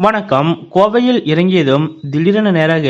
வணக்கம். கோவையில் இறங்கியதும் திடீரென நேராக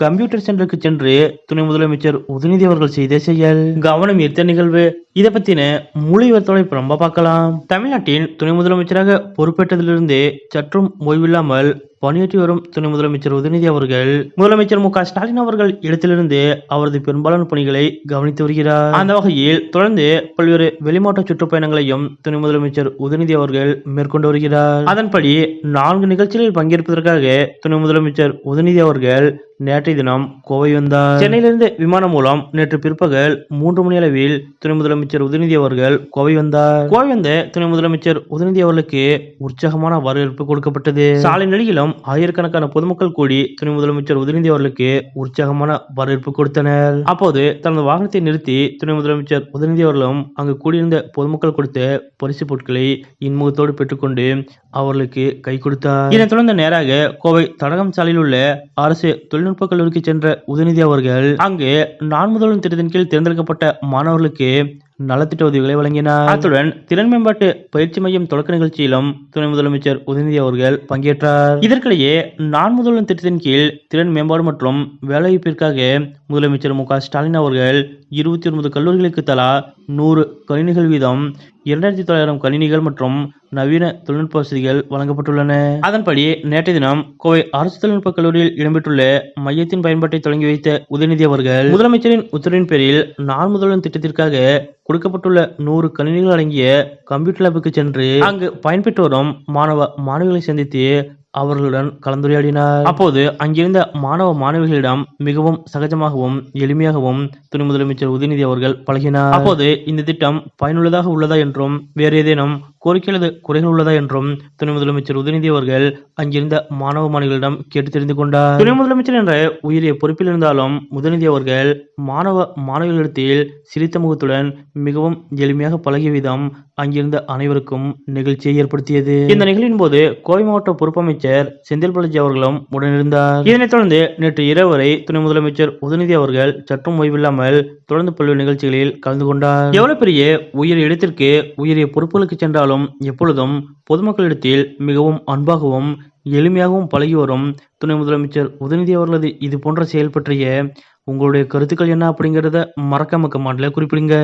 கம்ப்யூட்டர் சென்டருக்கு சென்று துணை முதலமைச்சர் உதயநிதி அவர்கள் செய்த செயல். கவனம் ஈர்த்த நிகழ்வு. இதை பத்தின முழு விவரத்தோட இப்ப நம்ம பார்க்கலாம். தமிழ்நாட்டின் துணை முதலமைச்சராக பொறுப்பேற்றதிலிருந்து சற்றும் ஓய்வில்லாமல் பணியாற்றி வரும் துணை முதலமைச்சர் உதயநிதி அவர்கள் முதலமைச்சர் மு ஸ்டாலின் அவர்கள் இடத்திலிருந்து அவரது பெரும்பாலான பணிகளை கவனித்து வருகிறார். அந்த வகையில் தொடர்ந்து பல்வேறு வெளிமாவட்ட சுற்றுப்பயணங்களையும் துணை முதலமைச்சர் உதயநிதி அவர்கள் மேற்கொண்டு வருகிறார். அதன்படி நான்கு நிகழ்ச்சிகளில் பங்கேற்பதற்காக துணை முதலமைச்சர் உதயநிதி அவர்கள் நேற்றைய தினம் கோவை வந்தார். சென்னையிலிருந்து விமானம் மூலம் நேற்று பிற்பகல் மூன்று மணி அளவில் துணை முதலமைச்சர் உதயநிதி அவர்கள் கோவை வந்தார். கோவை வந்த துணை முதலமைச்சர் உதயநிதி அவர்களுக்கு உற்சாகமான வரவேற்பு கொடுக்கப்பட்டது. சாலை நெடுகிலும் ஆயிரக்கணக்கான பொதுமக்கள் கூடி துணை முதலமைச்சர் உதயநிதி அவர்களுக்கு உற்சாகமான வரவேற்பு கொடுத்தனர். அப்போது தனது வாகனத்தை நிறுத்தி துணை முதலமைச்சர் உதயநிதி அவர்களும் அங்கு கூடியிருந்த பொதுமக்கள் கொடுத்த பரிசு பொருட்களை இன்முகத்தோடு பெற்றுக்கொண்டு அவர்களுக்கு கை கொடுத்தார். இதனைத் தொடர்ந்து நேராக கோவை தடகம் சாலையில் உள்ள அரசு தொழில்நுட்ப கல்லூரிக்கு சென்ற உதயநிதி அவர்கள் அங்கு நான் முதல்வன் திட்டத்தின் கீழ் தேர்ந்தெடுக்கப்பட்ட மாணவர்களுக்கு நலத்திட்ட உதவிகளை வழங்கினார். அத்துடன் திறன் மேம்பாட்டு பயிற்சி மையம் தொடக்க நிகழ்ச்சியிலும் துணை முதலமைச்சர் உதயநிதி அவர்கள் பங்கேற்றார். இதற்கிடையே நான் முதல்வன் திட்டத்தின் கீழ் திறன் மேம்பாடு மற்றும் வேலைவாய்ப்பிற்காக முதலமைச்சர் மு க ஸ்டாலின் அவர்கள் இருபத்தி ஒன்பது கல்லூரிகளுக்கு தலா நூறு கணினிகள் வீதம் இரண்டாயிரத்தி தொள்ளாயிரம் கணினிகள் மற்றும் நவீன தொழில்நுட்ப வசதிகள் வழங்கப்பட்டுள்ளன. அதன்படி நேற்றைய தினம் கோவை அரசு தொழில்நுட்ப கல்லூரியில் இடம்பெற்றுள்ள மையத்தின் பயன்பாட்டை தொடங்கி வைத்த உதயநிதி அவர்கள் முதலமைச்சரின் உத்தரவின் பேரில் நான் முதல்வன் திட்டத்திற்காக கொடுக்கப்பட்டுள்ள நூறு கணினிகள் அடங்கிய கம்ப்யூட்டர் லேபுக்கு சென்று அங்கு பயன்பெற்று வரும் மாணவ மாணவிகளை சந்தித்து அவர்களுடன் கலந்துரையாடினார். அப்போது அங்கிருந்த மாணவ மாணவிகளிடம் மிகவும் சகஜமாகவும் எளிமையாகவும் துணை முதலமைச்சர் உதயநிதி அவர்கள் பழகினார். அப்போது இந்த திட்டம் பயனுள்ளதாக உள்ளதா என்றும் வேறு ஏதேனும் கோரிக்கை குறைகள் உள்ளதா என்றும் துணை முதலமைச்சர் உதயநிதி அவர்கள் அங்கிருந்த மாணவ மாணவிகளிடம் கேட்டு தெரிந்து கொண்டார். துணை முதலமைச்சர் என்ற உயரிய பொறுப்பில் இருந்தாலும் உதயநிதி அவர்கள் மாணவ மாணவிகளிடத்தில் சிரித்த முகத்துடன் மிகவும் எளிமையாக பழகிய விதம் அங்கிருந்த அனைவருக்கும் நிகழ்ச்சியை ஏற்படுத்தியது. இந்த நிகழ்வின் போது கோவை மாவட்ட பொறுப்பமைச்சர் செந்தில் பாலாஜி அவர்களும் உடனிருந்தார். இதனைத் தொடர்ந்து நேற்று இரவு வரை துணை முதலமைச்சர் உதயநிதி அவர்கள் சற்றும் ஓய்வில்லாமல் தொடர்ந்து பல்வேறு நிகழ்ச்சிகளில் கலந்து கொண்டார். எவ்வளவு பெரிய உயரிய இடத்திற்கு உயரிய பொறுப்புகளுக்கு சென்றாலும் எப்பொழுதும் பொதுமக்களிடத்தில் மிகவும் அன்பாகவும் எளிமையாகவும் பழகி வரும். துணை முதலமைச்சர் உதயநிதி அவர்களது இது போன்ற செயல் பற்றிய உங்களுடைய கருத்துக்கள் என்ன அப்படிங்கறத மறக்காம கமாண்ட்ல குறிப்பிடுங்க.